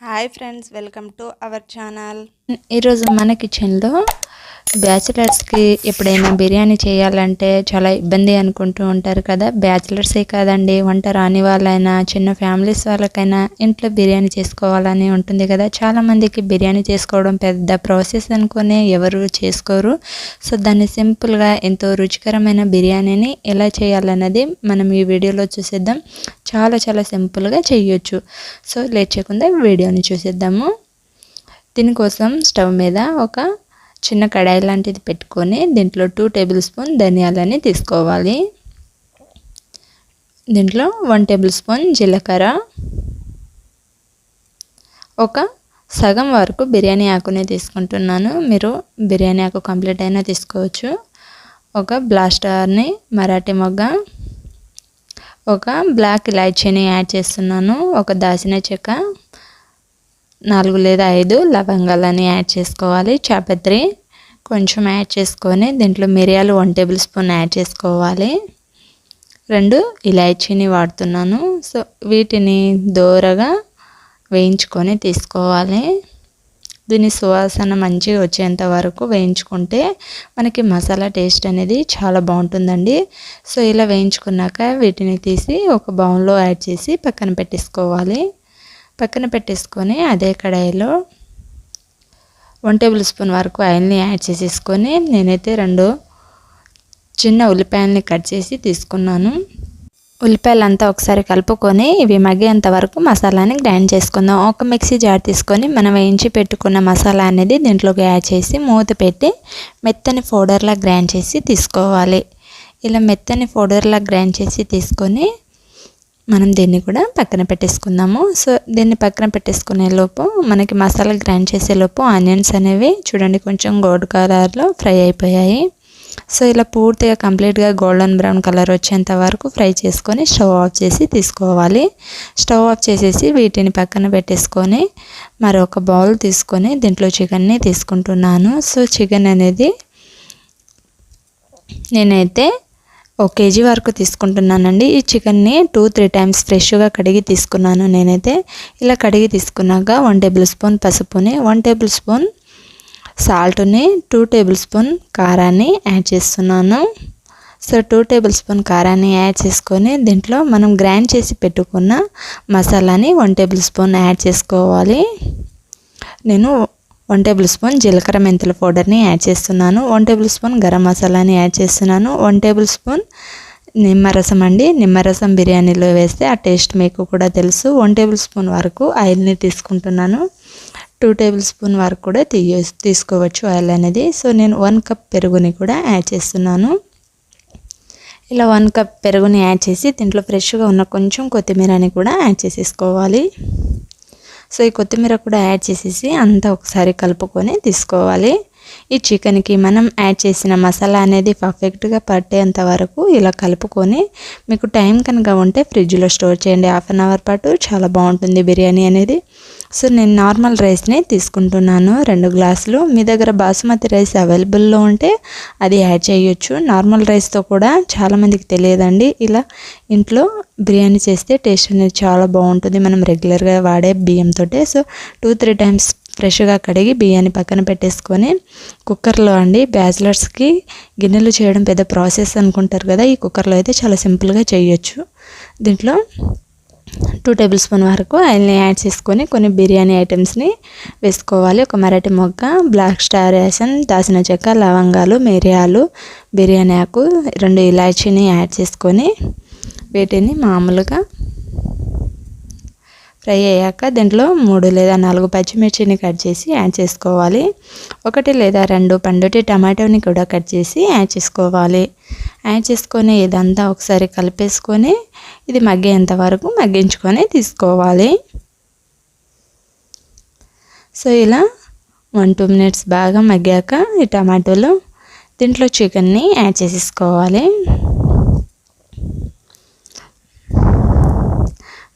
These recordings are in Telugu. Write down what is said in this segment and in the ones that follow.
Hi friends welcome to our channel. ఈరోజు మన కిచెన్లో బ్యాచిలర్స్కి ఎప్పుడైనా బిర్యానీ చేయాలంటే చాలా ఇబ్బంది అనుకుంటూ ఉంటారు కదా. బ్యాచిలర్సే కాదండి వంట రాని వాళ్ళైనా చిన్న ఫ్యామిలీస్ వాళ్ళకైనా ఇంట్లో బిర్యానీ చేసుకోవాలని ఉంటుంది కదా. చాలామందికి బిర్యానీ చేసుకోవడం పెద్ద ప్రాసెస్ అనుకునే ఎవరు చేసుకోరు. సో దాన్ని సింపుల్గా ఎంతో రుచికరమైన బిర్యానీని ఎలా చేయాలన్నది మనం ఈ వీడియోలో చూసేద్దాం. చాలా చాలా సింపుల్గా చేయొచ్చు. సో లేట్ చేయకుండా వీడియోని చూసేద్దాము. దీనికోసం స్టవ్ మీద ఒక చిన్న కడాయి లాంటిది పెట్టుకొని దీంట్లో టూ టేబుల్ స్పూన్ ధనియాలని తీసుకోవాలి. దీంట్లో వన్ టేబుల్ స్పూన్ జీలకర్ర. ఒక సగం వరకు బిర్యానీ ఆకునే తీసుకుంటున్నాను. మీరు బిర్యానీ ఆకు కంప్లీట్ అయినా తీసుకోవచ్చు. ఒక బ్లాస్టర్ని మరాఠీ మొగ్గ. ఒక బ్లాక్ ఇలాచీని యాడ్ చేస్తున్నాను. ఒక దాచిన చెక్క. నాలుగు లేదా ఐదు లవంగాలని యాడ్ చేసుకోవాలి. చాపత్రి కొంచెం యాడ్ చేసుకొని దీంట్లో మిరియాలు వన్ టేబుల్ స్పూన్ యాడ్ చేసుకోవాలి. రెండు ఇలాచీని వాడుతున్నాను. సో వీటిని దోరగా వేయించుకొని తీసుకోవాలి. దీని సువాసన మంచిగా వచ్చేంత వరకు వేయించుకుంటే మనకి మసాలా టేస్ట్ అనేది చాలా బాగుంటుందండి. సో ఇలా వేయించుకున్నాక వీటిని తీసి ఒక బౌన్లో యాడ్ చేసి పక్కన పెట్టేసుకోవాలి. పక్కన పెట్టేసుకొని అదే కడాయిలో వన్ టేబుల్ స్పూన్ వరకు ఆయిల్ని యాడ్ చేసేసుకొని నేనైతే రెండు చిన్న ఉల్లిపాయలని కట్ చేసి తీసుకున్నాను. ఉల్లిపాయలంతా ఒకసారి కలుపుకొని ఇవి మగ్గేంత వరకు మసాలాని గ్రైండ్ చేసుకుందాం. ఒక మిక్సీ జార్ తీసుకొని మనం వేయించి పెట్టుకున్న మసాలా అనేది దీంట్లోకి యాడ్ చేసి మూత పెట్టి మెత్తని పౌడర్లా గ్రైండ్ చేసి తీసుకోవాలి. ఇలా మెత్తని పౌడర్లా గ్రైండ్ చేసి తీసుకొని మనం దీన్ని కూడా పక్కన పెట్టేసుకుందాము. సో దీన్ని పక్కన పెట్టేసుకునే లోపు మనకి మసాలా గ్రైండ్ చేసే లోపు ఆనియన్స్ అనేవి చూడండి కొంచెం గోల్డ్ కలర్లో ఫ్రై అయిపోయాయి. సో ఇలా పూర్తిగా కంప్లీట్గా గోల్డెన్ బ్రౌన్ కలర్ వచ్చేంత వరకు ఫ్రై చేసుకొని స్టవ్ ఆఫ్ చేసి తీసుకోవాలి. స్టవ్ ఆఫ్ చేసేసి వీటిని పక్కన పెట్టేసుకొని మరొక బౌల్ తీసుకొని దీంట్లో చికెన్ని తీసుకుంటున్నాను. సో చికెన్ అనేది నేనైతే ఒక కేజీ వరకు తీసుకుంటున్నానండి. ఈ చికెన్ని టూ త్రీ టైమ్స్ ఫ్రెష్గా కడిగి తీసుకున్నాను నేనైతే. ఇలా కడిగి తీసుకున్నాక వన్ టేబుల్ స్పూన్ పసుపుని వన్ టేబుల్ స్పూన్ సాల్ట్ని టూ టేబుల్ స్పూన్ కారాన్ని యాడ్ చేస్తున్నాను. సో టూ టేబుల్ స్పూన్ కారాన్ని యాడ్ చేసుకొని దీంట్లో మనం గ్రైండ్ చేసి పెట్టుకున్న మసాలాని వన్ టేబుల్ స్పూన్ యాడ్ చేసుకోవాలి. నేను వన్ టేబుల్ స్పూన్ జీలకర్ర మెంతుల పౌడర్ని యాడ్ చేస్తున్నాను. వన్ టేబుల్ స్పూన్ గరం మసాలాని యాడ్ చేస్తున్నాను. వన్ టేబుల్ స్పూన్ నిమ్మరసం అండి. నిమ్మరసం బిర్యానీలో వేస్తే ఆ టేస్ట్ మీకు కూడా తెలుసు. వన్ టేబుల్ స్పూన్ వరకు ఆయిల్ని తీసుకుంటున్నాను. టూ టేబుల్ స్పూన్ వరకు కూడా తీయ తీసుకోవచ్చు ఆయిల్ అనేది. సో నేను వన్ కప్ పెరుగుని కూడా యాడ్ చేస్తున్నాను. ఇలా వన్ కప్ పెరుగుని యాడ్ చేసి దీంట్లో ఫ్రెష్గా ఉన్న కొంచెం కొత్తిమీరని కూడా యాడ్ చేసేసుకోవాలి. సో ఈ కొత్తిమీర కూడా యాడ్ చేసేసి అంతా ఒకసారి కలుపుకొని తీసుకోవాలి. ఈ చికెన్కి మనం యాడ్ చేసిన మసాలా అనేది పర్ఫెక్ట్గా పట్టేంత వరకు ఇలా కలుపుకొని మీకు టైం కనుక ఉంటే ఫ్రిడ్జ్లో స్టోర్ చేయండి. హాఫ్ అన్ అవర్ పాటు చాలా బాగుంటుంది బిర్యానీ అనేది. సో నేను నార్మల్ రైస్ని తీసుకుంటున్నాను. రెండు గ్లాసులు. మీ దగ్గర బాసుమతి రైస్ అవైలబుల్లో ఉంటే అది యాడ్ చేయొచ్చు. నార్మల్ రైస్తో కూడా చాలామందికి తెలియదండి. ఇలా ఇంట్లో బిర్యానీ చేస్తే టేస్ట్ అనేది చాలా బాగుంటుంది. మనం రెగ్యులర్గా వాడే బియ్యంతో సో టూ త్రీ టైమ్స్ ఫ్రెష్గా కడిగి బియ్యాన్ని పక్కన పెట్టేసుకొని కుక్కర్లో అండి బ్యాచిలర్స్కి గిన్నెలు చేయడం పెద్ద ప్రాసెస్ అనుకుంటారు కదా ఈ కుక్కర్లో అయితే చాలా సింపుల్గా చేయొచ్చు. దీంట్లో టూ టేబుల్ స్పూన్ వరకు ఆయిల్ని యాడ్ చేసుకొని కొన్ని బిర్యానీ ఐటమ్స్ని వేసుకోవాలి. ఒక మరాఠీ మొగ్గ బ్లాక్ స్టార్ యాసన్ దాసిన చెక్క లవంగాలు మిరియాలు బిర్యానీ ఆకు రెండు ఇలాచీని యాడ్ చేసుకొని వీటిని మామూలుగా ఫ్రై అయ్యాక దీంట్లో మూడు లేదా నాలుగు పచ్చిమిర్చిని కట్ చేసి యాడ్ చేసుకోవాలి. ఒకటి లేదా రెండు పండుటి టమాటోని కూడా కట్ చేసి యాడ్ చేసుకోవాలి. యాడ్ చేసుకొని ఇదంతా ఒకసారి కలిపేసుకొని ఇది మగ్గేంత వరకు మగ్గించుకొని తీసుకోవాలి. సో ఇలా వన్ టూ మినిట్స్ బాగా మగ్గాక ఈ టమాటోలు దీంట్లో చికెన్ని యాడ్ చేసేసుకోవాలి.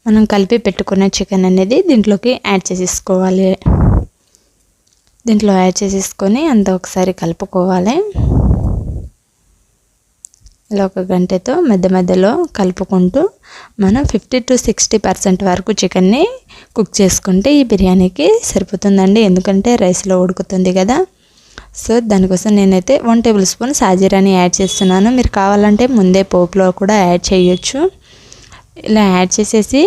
మనం కలిపి పెట్టుకున్న చికెన్ అనేది దీంట్లోకి యాడ్ చేసేసుకోవాలి. దీంట్లో యాడ్ చేసేసుకొని అంతా ఒకసారి కలుపుకోవాలి. ఇలా ఒక గంటతో మధ్య మధ్యలో కలుపుకుంటూ మనం ఫిఫ్టీ టు సిక్స్టీ పర్సెంట్ వరకు చికెన్ని కుక్ చేసుకుంటే ఈ బిర్యానీకి సరిపోతుందండి. ఎందుకంటే రైస్లో ఉడుకుతుంది కదా. సో దానికోసం నేనైతే వన్ టేబుల్ స్పూన్ సాజీరాని యాడ్ చేస్తున్నాను. మీరు కావాలంటే ముందే పోపులో కూడా యాడ్ చేయొచ్చు. ఇలా యాడ్ చేసేసి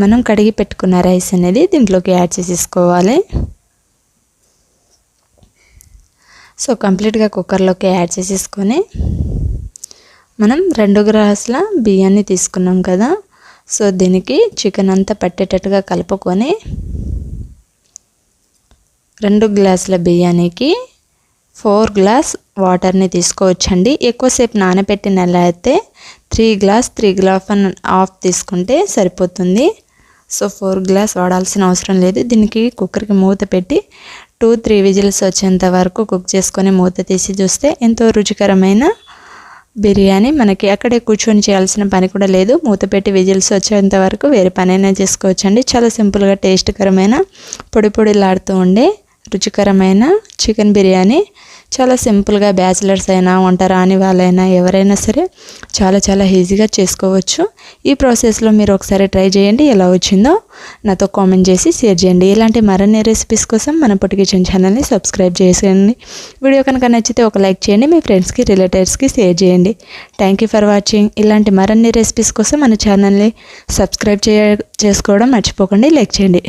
మనం కడిగి పెట్టుకున్న రైస్ అనేది దీంట్లోకి యాడ్ చేసేసుకోవాలి. సో కంప్లీట్గా కుక్కర్లోకి యాడ్ చేసేసుకొని మనం రెండు గ్లాసుల బియ్యాన్ని తీసుకున్నాం కదా. సో దీనికి చికెన్ అంతా పట్టేటట్టుగా కలుపుకొని రెండు గ్లాసుల బియ్యానికి ఫోర్ గ్లాస్ వాటర్ని తీసుకోవచ్చండి. ఎక్కువసేపు నానబెట్టినలా నెల అయితే three glass three glass of తీసుకుంటే సరిపోతుంది. సో ఫోర్ గ్లాస్ వాడాల్సిన అవసరం లేదు. దీనికి కుక్కర్కి మూత పెట్టి టూ త్రీ విజిల్స్ వచ్చేంత వరకు కుక్ చేసుకొని మూత తీసి చూస్తే ఎంతో రుచికరమైన బిర్యానీ మనకి అక్కడే కూర్చొని చేయాల్సిన పని కూడా లేదు. మూత పెట్టి విజిల్స్ వచ్చేంత వరకు వేరే పనైనా చేసుకోవచ్చండి. చాలా సింపుల్గా టేస్ట్కరమైన పొడి పొడిలాడుతూ ఉండే రుచికరమైన చికెన్ బిర్యానీ చాలా సింపుల్గా బ్యాచిలర్స్ అయినా వంట రాని వాళ్ళైనా ఎవరైనా సరే చాలా చాలా ఈజీగా చేసుకోవచ్చు. ఈ ప్రాసెస్లో మీరు ఒకసారి ట్రై చేయండి ఎలా వచ్చిందో నాతో కామెంట్ చేసి షేర్ చేయండి. ఇలాంటి మరిన్ని రెసిపీస్ కోసం మన పొట్టి కిచెన్ ఛానల్ని సబ్స్క్రైబ్ చేసేయండి. వీడియో కనుక నచ్చితే ఒక లైక్ చేయండి మీ ఫ్రెండ్స్కి రిలేటివ్స్కి షేర్ చేయండి. Thank you for watching. ఇలాంటి మరిన్ని రెసిపీస్ కోసం మన ఛానల్ని సబ్స్క్రైబ్ చేయ చేసుకోవడం మర్చిపోకండి. లైక్ చేయండి.